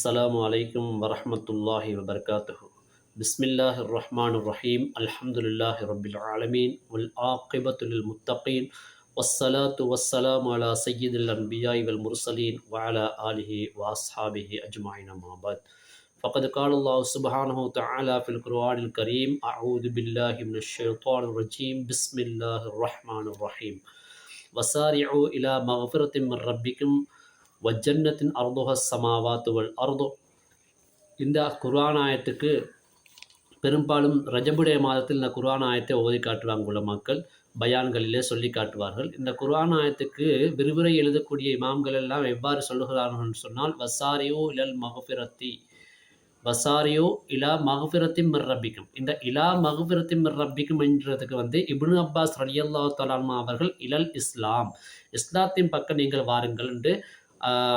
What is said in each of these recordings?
السلام عليكم ورحمة الله وبركاته. بسم الله الرحمن الرحيم. الحمد لله رب العالمين والعاقبة للمتقين والصلاة والسلام على سيد الأنبياء والمرسلين وعلى آله وأصحابه أجمعين ما بعد. فقد قال الله سبحانه وتعالى في القرآن الكريم أعوذ بالله من الشيطان الرجيم. بسم الله الرحمن الرحيم. وسارعوا إلى مغفرة من ربكم வஜ்ஜன்னத்தின் அர்துஹ சமாவாத்துவல் அர்தோ இந்த குர்ஆன் ஆயத்துக்கு பெரும்பாலும் ரஜபுடைய மாதத்தில் இந்த குர்ஆன் ஆயத்தை ஓதி காட்டுவாங்க உள்ள மக்கள் பயான்களிலே சொல்லி காட்டுவார்கள். இந்த குர்ஆன் ஆயத்துக்கு விரிவுரை எழுதக்கூடிய இமாம்கள் எல்லாம் எவ்வாறு சொல்லுகிறார்கள் சொன்னால் வசாரியோ இலல் மகபிரத்தி வசாரியோ இலா மகபிரத்தி மிர்ரபிக்கும் இந்த இலா மகபிரத்தி மிர்ரபிக்கும் என்றதுக்கு வந்து இப்னு அப்பாஸ் ரலியல்லா தலான்மா அவர்கள் இலல் இஸ்லாம். இஸ்லாத்தின் பக்கம் நீங்கள் வாருங்கள் என்று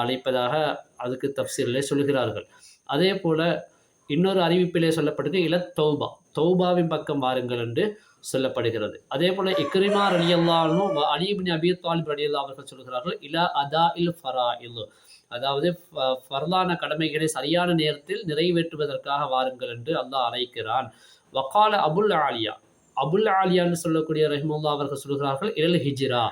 அழைப்பதாக அதுக்கு தப்சீரிலே சொல்கிறார்கள். அதே போல் இன்னொரு அறிவிப்பிலே சொல்லப்படுது இல தௌபா. தௌபாவின் பக்கம் வாருங்கள் என்று சொல்லப்படுகிறது. அதே போல் இக்ரிமா ரலியல்லானும் அலிபின் அபி தாலிப் ரலியல்லா அவர்கள் சொல்கிறார்கள் இலா அதா இல் ஃபரா இல் அதாவது ஃபர்லான கடமைகளை சரியான நேரத்தில் நிறைவேற்றுவதற்காக வாருங்கள் என்று அல்லாஹ் அழைக்கிறான். வக்கால அபுல் ஆலியா அபுல் ஆலியான்னு சொல்லக்கூடிய ரஹிமுல்லா அவர்கள் சொல்கிறார்கள் இல் ஹிஜிரா.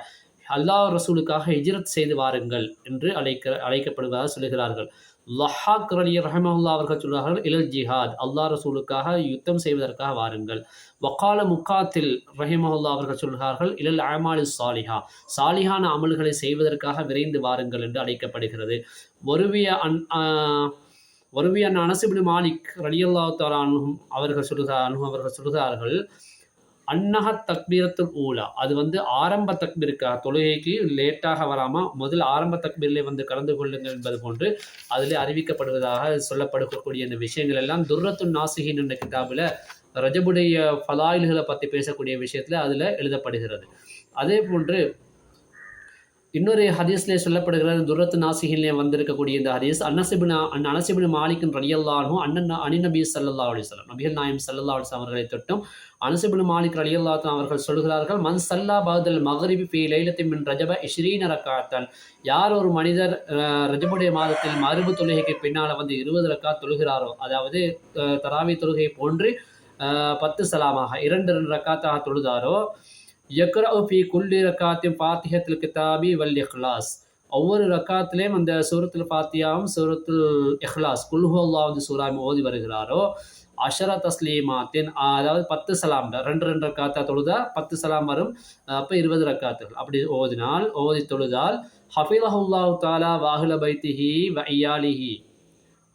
அல்லாஹ் ரசூலுக்காக ஹிஜ்ரத் செய்து வாருங்கள் என்று அழைக்க அழைக்கப்படுவதாக சொல்கிறார்கள் லஹாக் அலி ரஹமல்லா அவர்கள் சொல்கிறார்கள் இலல் ஜிஹாத் அல்லாஹ் ரசூலுக்காக யுத்தம் செய்வதற்காக வாருங்கள். வக்கால முக்காத்தில் ரஹிமஹுல்லா அவர்கள் சொல்கிறார்கள் இலல் அமாலி சாலிஹா சாலிஹான அமல்களை செய்வதற்காக விரைந்து வாருங்கள் என்று அழைக்கப்படுகிறது. ஒருவிய அன் ஒருவிய அனசுபின் மாலிக் ரலியல்லா தாலானும் அவர்கள் சொல்கிறார் அனு அவர்கள் சொல்கிறார்கள் அன்னஹ தக்பீரத்துல் ஊலா. அது வந்து ஆரம்ப தக்பீருக்கா? தொழுகைக்கு லேட்டாக வராமல் முதல் ஆரம்ப தக்பீரிலே வந்து கலந்து கொள்ளுங்கள் என்பது போன்று அதில் அறிவிக்கப்படுவதாக சொல்லப்படக்கூடிய இந்த விஷயங்கள் எல்லாம் துர்ரத்து நாசிகின் என்ற கிதாபில் ரஜபுடைய ஃபலாயில்களை பற்றி பேசக்கூடிய விஷயத்தில் அதில் எழுதப்படுகிறது. அதே போன்று இன்னொரு ஹதீஸ்லேயே சொல்லப்படுகிற துரத்து நாசிகிலே வந்திருக்கக்கூடிய இந்த ஹதீஸ் அன்னசிபின் அனசிபின் மாலிக்கின் ரலியல்லானும் அண்ணன் அனிநபி சல்லா அலிஸ்லாம் நபிகள் நாயம் சல்லா அலிஸ்லாம் அவர்களை தொட்டும் அனசிபின் மாலிக் ரலியல்லாத்தான் அவர்கள் சொல்கிறார்கள் மன் சல்லா பகதல் மகரிபி பி லைலத்தின் மின் ரஜப இஸ்ரீன ரக்காத்தன். யார் ஒரு மனிதர் ரஜபுடைய மாதத்தில் மறுபு தொழுகைக்கு பின்னால் வந்து இருபது ரக்கா தொழுகிறாரோ அதாவது தராவி தொழுகை போன்று பத்து சலாமாக இரண்டு இரண்டு ரக்காத்தாக தொழுதாரோ யக்ரவு ஃபி குல்லி ரக்காத்தின் ஃபாத்திஹத்தில் கிதாபி வல் இஹ்லாஸ் ஒவ்வொரு ரக்காத்திலையும் அந்த சூரத்தில் ஃபாத்தியாவும் சூரத்துல் இஹ்லாஸ் குல்ஹுல்லா வந்து சூறாமி ஓதி வருகிறாரோ அஷர தஸ்லீமாத்தின் அதாவது பத்து சலாம். ரெண்டு ரெண்டு ரக்காத்தா தொழுதா பத்து சலாம் வரும். அப்போ இருபது ரக்காத்துகள். அப்படி ஓதினால் ஓதி தொழுதால் ஹஃபிலஹுல்லாஹு தாலா வாஹுல பைத்திஹி வையாலிஹி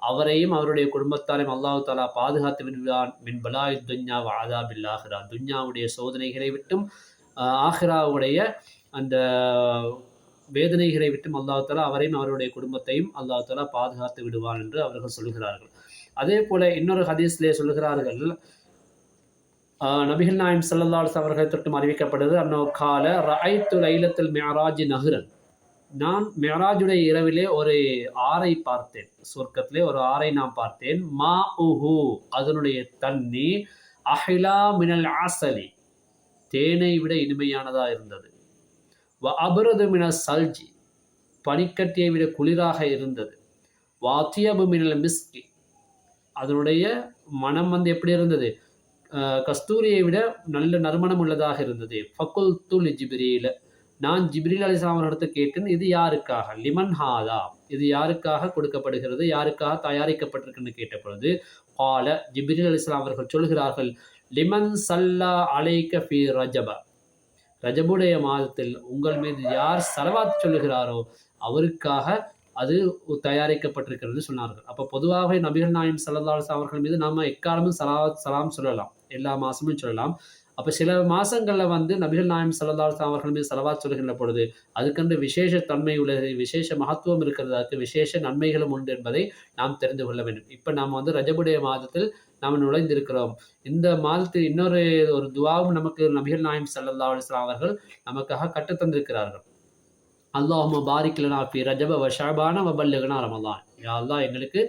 அவரையும் அவருடைய குடும்பத்தாரையும் அல்லாஹு தாலா பாதுகாத்து விடுவான் மின் துன்யா வாதா பில்லாஹிரா துன்யாவுடைய சோதனைகளை விட்டும் ஆஹ்ராவுடைய அந்த வேதனைகளை விட்டும் அல்லாஹாலா அவரையும் அவருடைய குடும்பத்தையும் அல்லாஹாலா பாதுகாத்து விடுவான் என்று அவர்கள் சொல்கிறார்கள். அதே போல இன்னொரு ஹதீஸ்லே சொல்கிறார்கள் நபிகள் நாயம் சல்லல்லாஸ் அவர்கள் தொட்டும் அறிவிக்கப்படுது அன்னோ கால ரஐத்து லைலத்தில் மேராஜ் நகரன் நான் மேராஜுடைய இரவிலே ஒரு ஆறை பார்த்தேன் சொர்க்கத்திலே ஒரு ஆறை நான் பார்த்தேன். மா உஹு அதனுடைய தண்ணி அஹிலா மினல் ஆசலி. தேனை விட இனிமையானதாக இருந்தது. வ அபரது சல்ஜி பனிக்கட்டியை விட குளிராக இருந்தது. வாத்தியபுமினல் மிஸ்கி அதனுடைய மனம் வந்து எப்படி இருந்தது? கஸ்தூரியை விட நல்ல நறுமணம் உள்ளதாக இருந்தது. ஃபக்குல் துல் ஜிப்ரீல நான் ஜிப்ரீல் அலிஸ்லாம் அவர்களிடத்து கேட்டேன் இது யாருக்காக? லிமன் ஹாதா இது யாருக்காக கொடுக்கப்படுகிறது? யாருக்காக தயாரிக்கப்பட்டிருக்குன்னு கேட்ட பொழுது பால ஜிப்ரீல் அலிஸ்லாம் அவர்கள் சொல்கிறார்கள் லிமன் சல்லா அலைக்க ஃபி ரஜபா. ரஜபுடைய மாதத்தில் உங்கள் மீது யார் சலவாத் சொல்லுகிறாரோ அவருக்காக அது தயாரிக்கப்பட்டிருக்கிறது சொன்னார்கள். அப்போ பொதுவாகவே நபிகள் நாயம் சல்லா அவர்கள் மீது நம்ம எக்காலமும் சலா சலாம் சொல்லலாம். எல்லா மாதமும் சொல்லலாம். அப்போ சில மாதங்களில் வந்து நபிகள் நாயம் சல்லா அவர்கள் மீது செலவாத் சொல்கின்ற பொழுது அதுக்கென்று விசேஷ தன்மை உள்ளது விசேஷ மகத்துவம் இருக்கிறதற்கு விசேஷ நன்மைகளும் உண்டு என்பதை நாம் தெரிந்து கொள்ள வேண்டும். இப்போ நாம் வந்து ரஜபுடைய மாதத்தில் நாம் நுழைந்திருக்கிறோம். இந்த மாதத்து இன்னொரு ஒரு துவாவும் நமக்கு நபிகள் நாயம் சல்லா அலிஸ்லாம் அவர்கள் நமக்காக கற்றுத்தந்திருக்கிறார்கள். அல்லாஹும பாரிக்லனா ஃபி ரஜப வ வபல்லுகனா ரமலான். யாழ்லா எங்களுக்கு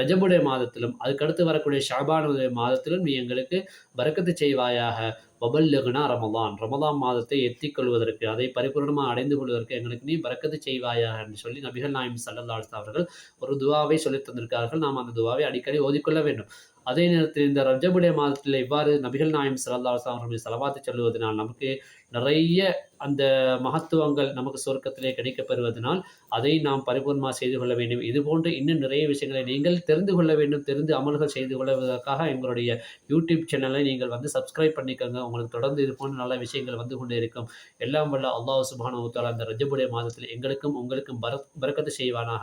ரஜபுடைய மாதத்திலும் அதுக்கடுத்து வரக்கூடிய ஷாபானுடைய மாதத்திலும் நீ எங்களுக்கு பறக்கத்து செய்வாயாக. வபல்லுகுனா ரமதான் ரமதான் மாதத்தை எத்திக் கொள்வதற்கு அதை பரிபூர்ணமாக அடைந்து கொள்வதற்கு எங்களுக்கு நீ பறக்கத்து செய்வாயாக என்று சொல்லி நபிகள் நாயம் சல்லல்லாஹு அவர்கள் ஒரு துவாவை சொல்லித் தந்திருக்கார்கள். நாம் அந்த துவாவை அடிக்கடி ஓதிக்கொள்ள வேண்டும். அதே நேரத்தில் இந்த ரஜபுடைய மாதத்தில் இவ்வாறு நபிகள் நாயம் சல்லா அவர்களுடைய செலவாத்து சொல்லுவதனால் நமக்கு நிறைய அந்த மகத்துவங்கள் நமக்கு சொர்க்கத்திலே கிடைக்கப்பெறுவதனால் அதை நாம் பரிபூர்ணமாக செய்து கொள்ள வேண்டும். இது போன்று இன்னும் நிறைய விஷயங்களை நீங்கள் தெரிந்து கொள்ள வேண்டும் தெரிந்து அமல்கள் செய்து கொள்வதற்காக எங்களுடைய யூடியூப் சேனலை நீங்கள் வந்து சப்ஸ்கிரைப் பண்ணிக்கோங்க. உங்களுக்கு தொடர்ந்து இது போன்ற நல்ல விஷயங்கள் வந்து கொண்டே இருக்கும். எல்லாம் வல்ல அல்லாஹ் சுபானுத்தாலா அந்த ரஜபுடைய மாதத்தில் எங்களுக்கும் உங்களுக்கும் பர பறக்கத்து செய்வானாக.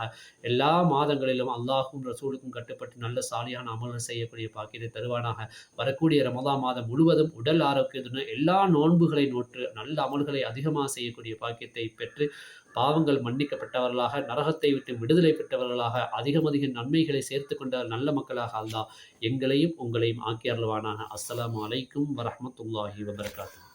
எல்லா மாதங்களிலும் அல்லாஹும் ரசூலுக்கும் கட்டுப்பட்டு நல்ல சாலியான அமல்கள் செய்யக்கூடிய பாக்கியத்தை தருவானாக. வரக்கூடிய ரமதா மாதம் முழுவதும் உடல் ஆரோக்கியத்துடன் எல்லா நோன்புகளை நோற்று நல்ல அமல்களை அதிகமாக செய்யக்கூடிய பாக்கியத்தை பெற்று பாவங்கள் மன்னிக்கப்பட்டவர்களாக நரகத்தை விட்டு விடுதலை பெற்றவர்களாக அதிகம் அதிக நன்மைகளை சேர்த்து கொண்ட நல்ல மக்களாக அல்லா எங்களையும் உங்களையும் ஆக்கி அஸ்லாம் அஸ்ஸலாமு அலைக்கும் வரஹ்மத்துல்லாஹி வபரகாத்துஹு.